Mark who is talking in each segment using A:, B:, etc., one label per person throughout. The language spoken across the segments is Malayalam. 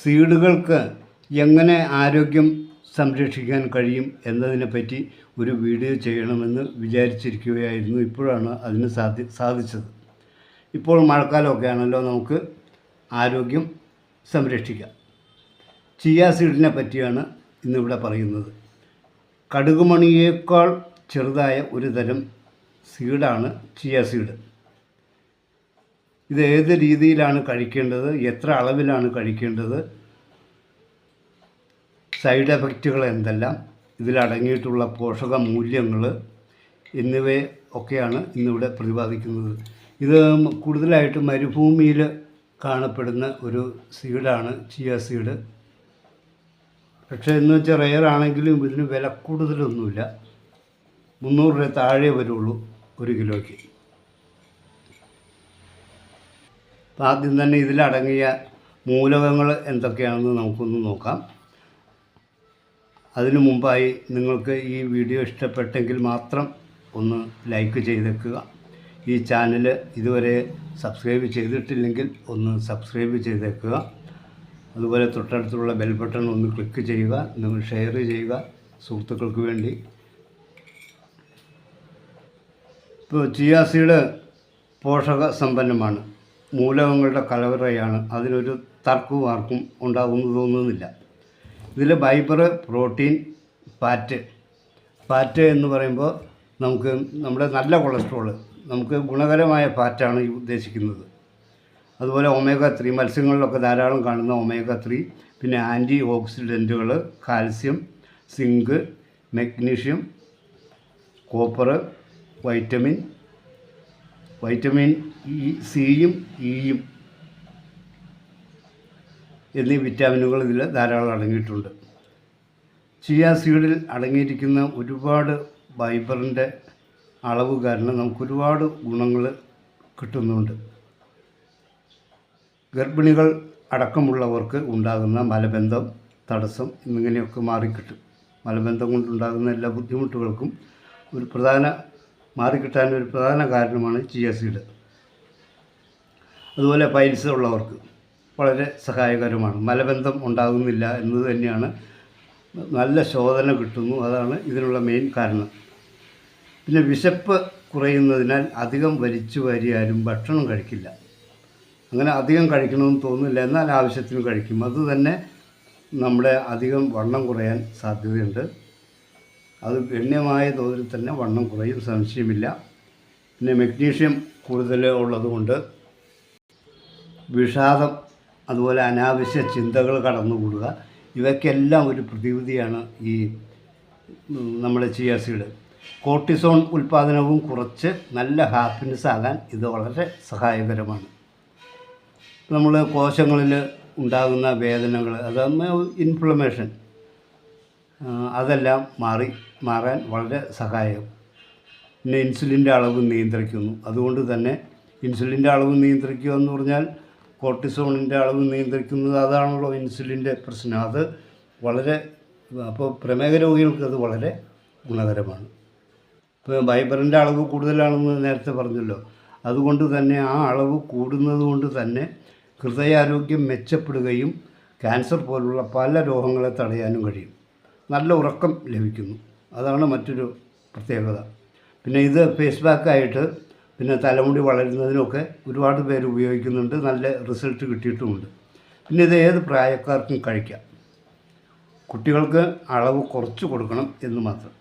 A: സീഡുകൾക്ക് എങ്ങനെ ആരോഗ്യം സംരക്ഷിക്കാൻ കഴിയും എന്നതിനെപ്പറ്റി ഒരു വീഡിയോ ചെയ്യണമെന്ന് വിചാരിച്ചിരിക്കുകയായിരുന്നു ഇപ്പോഴാണ് അതിന് സാധി സാധിച്ചത്. ഇപ്പോൾ മഴക്കാലമൊക്കെ ആണല്ലോ നമുക്ക് ആരോഗ്യം സംരക്ഷിക്കാം. ചിയ സീഡിനെ പറ്റിയാണ് ഇന്നിവിടെ പറയുന്നത്. കടുകുമണിയേക്കാൾ ചെറുതായ ഒരു തരം സീഡാണ് ചിയ സീഡ്. ഇത് ഏത് രീതിയിലാണ് കഴിക്കേണ്ടത്? എത്ര അളവിലാണ് കഴിക്കേണ്ടത്? സൈഡ് എഫക്റ്റുകൾ എന്തെല്ലാം? ഇതിലടങ്ങിയിട്ടുള്ള പോഷക മൂല്യങ്ങൾ എന്നിവയെ ഒക്കെയാണ് ഇന്നിവിടെ പ്രതിപാദിക്കുന്നത്. ഇത് കൂടുതലായിട്ട് മരുഭൂമിയിൽ കാണപ്പെടുന്ന ഒരു സീഡാണ് ചിയ സീഡ്. പക്ഷേ എന്ന് വെച്ചാൽ റെയർ ആണെങ്കിലും ഇതിന് വില കൂടുതലൊന്നുമില്ല. മുന്നൂറ് രൂപ താഴെ വരുള്ളൂ ഒരു കിലോയ്ക്ക്. അപ്പം ആദ്യം തന്നെ ഇതിലടങ്ങിയ മൂലകങ്ങൾ എന്തൊക്കെയാണെന്ന് നമുക്കൊന്ന് നോക്കാം. അതിനു മുമ്പായി നിങ്ങൾക്ക് ഈ വീഡിയോ ഇഷ്ടപ്പെട്ടെങ്കിൽ മാത്രം ഒന്ന് ലൈക്ക് ചെയ്തേക്കുക. ഈ ചാനൽ ഇതുവരെ സബ്സ്ക്രൈബ് ചെയ്തിട്ടില്ലെങ്കിൽ ഒന്ന് സബ്സ്ക്രൈബ് ചെയ്തേക്കുക. അതുപോലെ തൊട്ടടുത്തുള്ള ബെൽ ബട്ടൺ ഒന്ന് ക്ലിക്ക് ചെയ്യുക. നിങ്ങൾ ഷെയർ ചെയ്യുക സുഹൃത്തുക്കൾക്ക് വേണ്ടി. ഇപ്പോൾ ചിയാസീഡ് പോഷക സമ്പന്നമാണ്. മൂലകങ്ങളുടെ കലവറയാണ് അതിനൊരു തർക്കവും ആർക്കും ഉണ്ടാകുമെന്ന് തോന്നുന്നില്ല. ഇതിൽ ഫൈബർ പ്രോട്ടീൻ ഫാറ്റ് ഫാറ്റ് എന്ന് പറയുമ്പോൾ നമുക്ക് നമ്മുടെ നല്ല കൊളസ്ട്രോൾ നമുക്ക് ഗുണകരമായ ഫാറ്റാണ് ഉദ്ദേശിക്കുന്നത്. അതുപോലെ ഒമേഗ ത്രീ മത്സ്യങ്ങളിലൊക്കെ ധാരാളം കാണുന്ന ഒമേഗ ത്രീ പിന്നെ anti ഓക്സിഡന്റുകൾ calcium zinc magnesium copper vitamin vitamin E സിയും ഇയും എന്നീ വിറ്റാമിനുകൾ ഇതിൽ ധാരാളം അടങ്ങിയിട്ടുണ്ട്. ചിയ സീഡിൽ അടങ്ങിയിരിക്കുന്ന ഒരുപാട് ഫൈബറിന്റെ അളവ് കാരണം നമുക്ക് ഒരുപാട് ഗുണങ്ങൾ കിട്ടുന്നുണ്ട്. ഗർഭിണികൾ അടക്കമുള്ളവർക്ക് ഉണ്ടാകുന്ന മലബന്ധം തടസ്സം എന്നിങ്ങനെയൊക്കെ മാറിക്കിട്ടും. മലബന്ധം കൊണ്ടുണ്ടാകുന്ന എല്ലാ ബുദ്ധിമുട്ടുകൾക്കും ഒരു പ്രധാന മാറിക്കിട്ടാൻ ഒരു പ്രധാന കാരണമാണ് ചിയ സീഡ് അതുപോലെ പൈൽസ് ഉള്ളവർക്ക് വളരെ സഹായകരമാണ്. മലബന്ധം ഉണ്ടാകുന്നില്ല എന്നത് തന്നെയാണ് നല്ല ശോധന കിട്ടുന്നു. അതാണ് ഇതിനുള്ള മെയിൻ കാരണം. പിന്നെ വിശപ്പ് കുറയുന്നതിനാൽ അധികം വലിച്ചു വരിയാലും ഭക്ഷണം കഴിക്കില്ല. അങ്ങനെ അധികം കഴിക്കണമെന്ന് തോന്നുന്നില്ല. എന്നാൽ ആവശ്യത്തിന് കഴിക്കും. അതുതന്നെ നമ്മുടെ അധികം വണ്ണം കുറയാൻ സാധ്യതയുണ്ട്. അത് ഗണ്യമായ തോതിൽ തന്നെ വണ്ണം കുറയും സംശയമില്ല. പിന്നെ മെഗ്നീഷ്യം കൂടുതൽ ഉള്ളതുകൊണ്ട് വിഷാദം അതുപോലെ അനാവശ്യ ചിന്തകൾ കടന്നുകൂടുക ഇവയ്ക്കെല്ലാം ഒരു പ്രതിവിധിയാണ് ഈ നമ്മുടെ ചിയാസീഡ് കോർട്ടിസോൺ ഉൽപ്പാദനവും കുറച്ച് നല്ല ഹാപ്പിനെസ് ആകാൻ ഇത് വളരെ സഹായകരമാണ്. നമ്മൾ കോശങ്ങളിൽ ഉണ്ടാകുന്ന വേദനകൾ അതാണ് ഇൻഫ്ലമേഷൻ അതെല്ലാം മാറി മാറാൻ വളരെ സഹായകം പിന്നെ ഇൻസുലിന്റെ അളവ് നിയന്ത്രിക്കുന്നു. അതുകൊണ്ട് തന്നെ ഇൻസുലിന്റെ അളവ് നിയന്ത്രിക്കുക എന്ന് പറഞ്ഞാൽ കോർട്ടിസോണിന്റെ അളവ് നിയന്ത്രിക്കുന്നത് അതാണല്ലോ ഇൻസുലിന്റെ പ്രശ്നം. അത് വളരെ അപ്പോൾ പ്രമേഹ രോഗികൾക്ക് അത് വളരെ ഗുണകരമാണ്. ഇപ്പോൾ ഫൈബറിന്റെ അളവ് കൂടുതലാണെന്ന് നേരത്തെ പറഞ്ഞല്ലോ. അതുകൊണ്ട് തന്നെ ആ അളവ് കൂടുന്നത് കൊണ്ട് തന്നെ ഹൃദയാരോഗ്യം മെച്ചപ്പെടുകയും ക്യാൻസർ പോലുള്ള പല രോഗങ്ങളെ തടയാനും കഴിയും. നല്ല ഉറക്കം ലഭിക്കുന്നു. അതാണ് മറ്റൊരു പ്രത്യേകത. പിന്നെ ഇത് ഫേസ് പാക്കായിട്ട് പിന്നെ തലമുടി വളരുന്നതിനൊക്കെ ഒരുപാട് പേര് ഉപയോഗിക്കുന്നുണ്ട്. നല്ല റിസൾട്ട് കിട്ടിയിട്ടുമുണ്ട്. പിന്നെ ഇത് ഏത് പ്രായക്കാർക്കും കഴിക്കാം. കുട്ടികൾക്ക് അളവ് കുറച്ച് കൊടുക്കണം എന്ന് മാത്രം.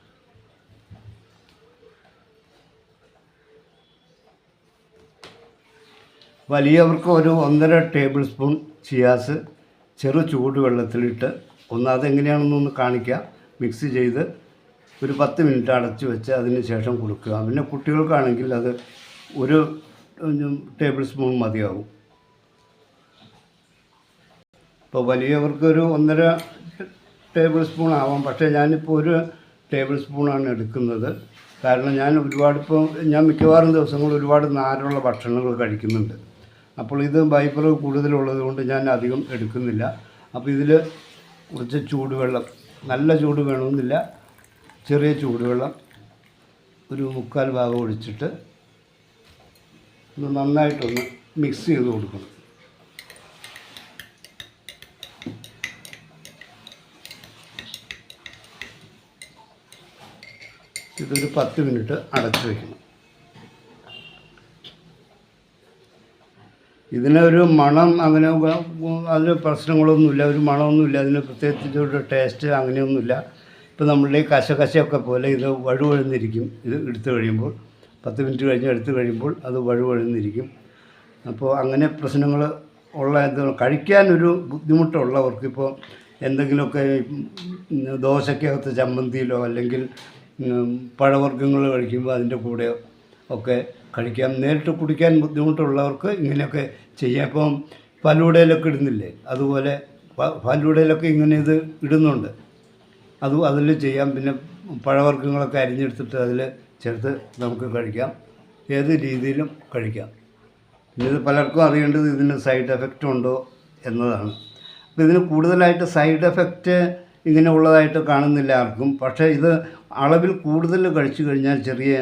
A: വലിയവർക്ക് ഒരു ഒന്നര ടേബിൾ സ്പൂൺ ചിയാസ് ചെറു ചൂടുവെള്ളത്തിലിട്ട് ഒന്നാതെങ്ങനെയാണെന്നൊന്ന് കാണിക്കുക കാണിക്കാം. മിക്സ് ചെയ്ത് ഒരു പത്ത് മിനിറ്റ് അടച്ചു വെച്ച് അതിന് ശേഷം കൊടുക്കുക. പിന്നെ കുട്ടികൾക്കാണെങ്കിൽ അത് ഒരു ടേബിൾ സ്പൂൺ മതിയാകും ഇപ്പോൾ വലിയവർക്ക് ഒരു ഒന്നര ടേബിൾ സ്പൂൺ ആവാം. പക്ഷേ ഞാനിപ്പോൾ ഒരു ടേബിൾ സ്പൂണാണ് എടുക്കുന്നത്. കാരണം ഞാൻ ഒരുപാട് ഇപ്പോൾ ഞാൻ മിക്കവാറും ദിവസങ്ങളിൽ ഒരുപാട് നാരുള്ള ഭക്ഷണങ്ങൾ കഴിക്കുന്നുണ്ട്. അപ്പോൾ ഇത് ഫൈബർ കൂടുതലുള്ളത് കൊണ്ട് ഞാൻ അധികം എടുക്കുന്നില്ല. അപ്പോൾ ഇതിൽ കുറച്ച് ചൂടുവെള്ളം നല്ല ചൂട് വേണമെന്നില്ല. ചെറിയ ചൂടുവെള്ളം ഒരു മുക്കാൽ ഭാഗം ഒഴിച്ചിട്ട് ഒന്ന് നന്നായിട്ടൊന്ന് മിക്സ് ചെയ്ത് കൊടുക്കണം. ഇതൊരു പത്ത് മിനിറ്റ് അടച്ചു വയ്ക്കണം ഇതിനൊരു മണം അങ്ങനെ അതിന് പ്രശ്നങ്ങളൊന്നുമില്ല. ഒരു മണമൊന്നുമില്ല. അതിന് പ്രത്യേകിച്ച് ഒരു ടേസ്റ്റ് അങ്ങനെയൊന്നുമില്ല. ഇപ്പം നമ്മളുടെ ഈ കശകശയൊക്കെ പോലെ ഇത് വഴുവഴുന്നിരിക്കും. ഇത് എടുത്തു കഴിയുമ്പോൾ പത്ത് മിനിറ്റ് കഴിഞ്ഞ് എടുത്തു കഴിയുമ്പോൾ അത് വഴുവഴുന്നിരിക്കും. അപ്പോൾ അങ്ങനെ പ്രശ്നങ്ങൾ ഉള്ള ഇത് കഴിക്കാനൊരു ബുദ്ധിമുട്ടുള്ളവർക്ക് ഇപ്പോൾ എന്തെങ്കിലുമൊക്കെ ദോശക്കകത്ത് ചമ്മന്തിയിലോ അല്ലെങ്കിൽ പഴവർഗങ്ങൾ കഴിക്കുമ്പോൾ അതിന്റെ കൂടെ ഒക്കെ കഴിക്കാം. നേരിട്ട് കുടിക്കാൻ ബുദ്ധിമുട്ടുള്ളവർക്ക് ഇങ്ങനെയൊക്കെ ചെയ്യാം. ഇപ്പം ഫലൂടയിലൊക്കെ ഇടുന്നില്ലേ? അതുപോലെ ഫലൂടയിലൊക്കെ ഇങ്ങനെ ഇത് ഇടുന്നുണ്ട്. അത് അതിൽ ചെയ്യാം. പിന്നെ പഴവർഗങ്ങളൊക്കെ അരിഞ്ഞെടുത്തിട്ട് അതിൽ ചേർത്ത് നമുക്ക് കഴിക്കാം. ഏത് രീതിയിലും കഴിക്കാം. പിന്നെ ഇത് പലർക്കും അറിയേണ്ടത് ഇതിന് സൈഡ് എഫക്റ്റ് ഉണ്ടോ എന്നതാണ്. അപ്പോൾ ഇതിന് കൂടുതലായിട്ട് സൈഡ് എഫക്റ്റ് ഇങ്ങനെ ഉള്ളതായിട്ട് കാണുന്നില്ല ആർക്കും. പക്ഷേ ഇത് അളവിൽ കൂടുതൽ കഴിച്ചു കഴിഞ്ഞാൽ ചെറിയ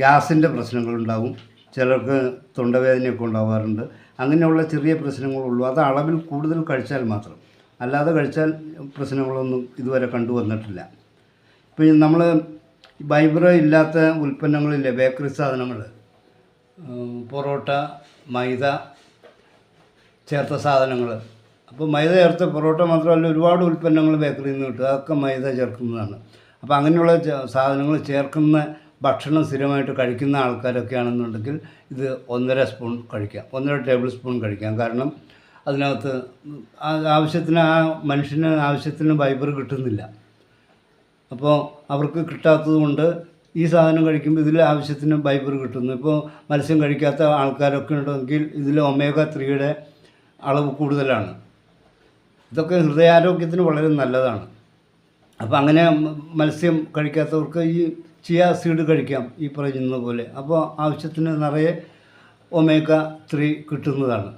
A: ഗ്യാസിന്റെ പ്രശ്നങ്ങളുണ്ടാവും ചിലർക്ക് തൊണ്ടവേദനയൊക്കെ ഉണ്ടാവാറുണ്ട്. അങ്ങനെയുള്ള ചെറിയ പ്രശ്നങ്ങളുള്ളൂ അത് അളവിൽ കൂടുതൽ കഴിച്ചാൽ മാത്രം. അല്ലാതെ കഴിച്ചാൽ പ്രശ്നങ്ങളൊന്നും ഇതുവരെ കണ്ടുവന്നിട്ടില്ല. ഇപ്പോൾ നമ്മൾ ഫൈബർ ഇല്ലാത്ത ഉൽപ്പന്നങ്ങളില്ലേ ബേക്കറി സാധനങ്ങൾ പൊറോട്ട മൈദ ചേർത്ത സാധനങ്ങൾ അപ്പോൾ മൈദ ചേർത്ത പൊറോട്ട മാത്രമല്ല ഒരുപാട് ഉൽപ്പന്നങ്ങൾ ബേക്കറിയിൽ നിന്ന് കിട്ടും. അതൊക്കെ മൈദ ചേർക്കുന്നതാണ്. അപ്പോൾ അങ്ങനെയുള്ള സാധനങ്ങൾ ചേർക്കുന്ന ഭക്ഷണം സ്ഥിരമായിട്ട് കഴിക്കുന്ന ആൾക്കാരൊക്കെ ആണെന്നുണ്ടെങ്കിൽ ഇത് ഒന്നര സ്പൂൺ കഴിക്കാം. ഒന്നര ടേബിൾ സ്പൂൺ കഴിക്കാം. കാരണം അതിനകത്ത് ആവശ്യത്തിന് ആ മനുഷ്യന് ആവശ്യത്തിന് ഫൈബർ കിട്ടുന്നില്ല. അപ്പോൾ അവർക്ക് കിട്ടാത്തത് കൊണ്ട് ഈ സാധനം കഴിക്കുമ്പോൾ ഇതിൽ ആവശ്യത്തിന് ഫൈബർ കിട്ടുന്നു. ഇപ്പോൾ മത്സ്യം കഴിക്കാത്ത ആൾക്കാരൊക്കെ ഉണ്ടെങ്കിൽ ഇതിൽ ഒമേഗ ത്രീയുടെ അളവ് കൂടുതലാണ്. ഇതൊക്കെ ഹൃദയാരോഗ്യത്തിന് വളരെ നല്ലതാണ്. അപ്പോൾ അങ്ങനെ മത്സ്യം കഴിക്കാത്തവർക്ക് ഈ ചിയ സീഡ് കഴിക്കാം ഈ പറയുന്ന പോലെ. അപ്പോൾ ആവശ്യത്തിന് നിറയെ ഒമേഗ ത്രീ കിട്ടുന്നതാണ്.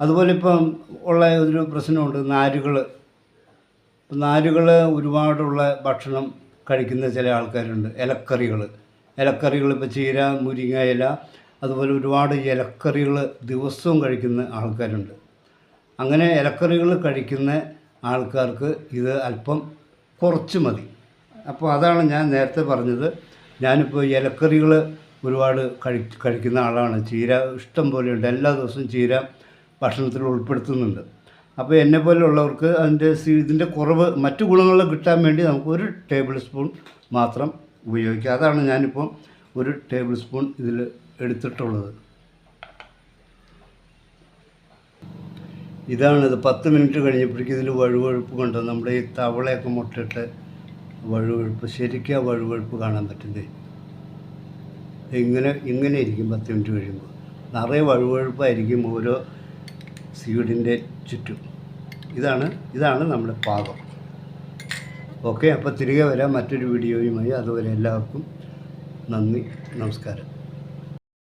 A: അതുപോലെ ഇപ്പം ഉള്ള ഒരു പ്രശ്നമുണ്ട് നാരുകൾ നാരുകൾ ഒരുപാടുള്ള ഭക്ഷണം കഴിക്കുന്ന ചില ആൾക്കാരുണ്ട് ഇലക്കറികൾ ഇലക്കറികൾ ഇപ്പോൾ ചീര മുരിങ്ങ ഇല അതുപോലെ ഒരുപാട് ഇലക്കറികൾ ദിവസവും കഴിക്കുന്ന ആൾക്കാരുണ്ട്. അങ്ങനെ ഇലക്കറികൾ കഴിക്കുന്ന ആൾക്കാർക്ക് ഇത് അല്പം കുറച്ച് മതി. അപ്പോൾ അതാണ് ഞാൻ നേരത്തെ പറഞ്ഞത്. ഞാനിപ്പോൾ ഇലക്കറികൾ ഒരുപാട് കഴി കഴിക്കുന്ന ആളാണ്. ചീര ഇഷ്ടം പോലെയുണ്ട് എല്ലാ ദിവസവും ചീര ഭക്ഷണത്തിൽ ഉൾപ്പെടുത്തുന്നുണ്ട്. അപ്പോൾ എന്നെ പോലെയുള്ളവർക്ക് അതിന്റെ ഇതിന്റെ കുറവ് മറ്റു ഗുണങ്ങൾ കിട്ടാൻ വേണ്ടി നമുക്ക് ഒരു ടേബിൾ സ്പൂൺ മാത്രം ഉപയോഗിക്കാം. അതാണ് ഞാനിപ്പോൾ ഒരു ടേബിൾ സ്പൂൺ ഇതിൽ എടുത്തിട്ടുള്ളത്. ഇതാണിത്. പത്ത് മിനിറ്റ് കഴിഞ്ഞപ്പോഴേക്കും ഇതിൽ വഴുവഴുപ്പ് കൊണ്ട് നമ്മുടെ ഈ തവളയൊക്കെ മുട്ടിട്ട് വഴുവഴുപ്പ് ശരിക്കും ആ വഴുവഴുപ്പ് കാണാൻ പറ്റുന്നേ ഇങ്ങനെ ഇങ്ങനെ ഇരിക്കും പത്ത് മിനിറ്റ് കഴിയുമ്പോൾ. നിറയെ വഴുവഴുപ്പായിരിക്കും ഓരോ സീഡിന്റെ ചുറ്റും. ഇതാണ് ഇതാണ് നമ്മുടെ പാകം. ഓക്കെ അപ്പോൾ തിരികെ വരാം മറ്റൊരു വീഡിയോയുമായി. അതുവരെ എല്ലാവർക്കും നന്ദി നമസ്കാരം.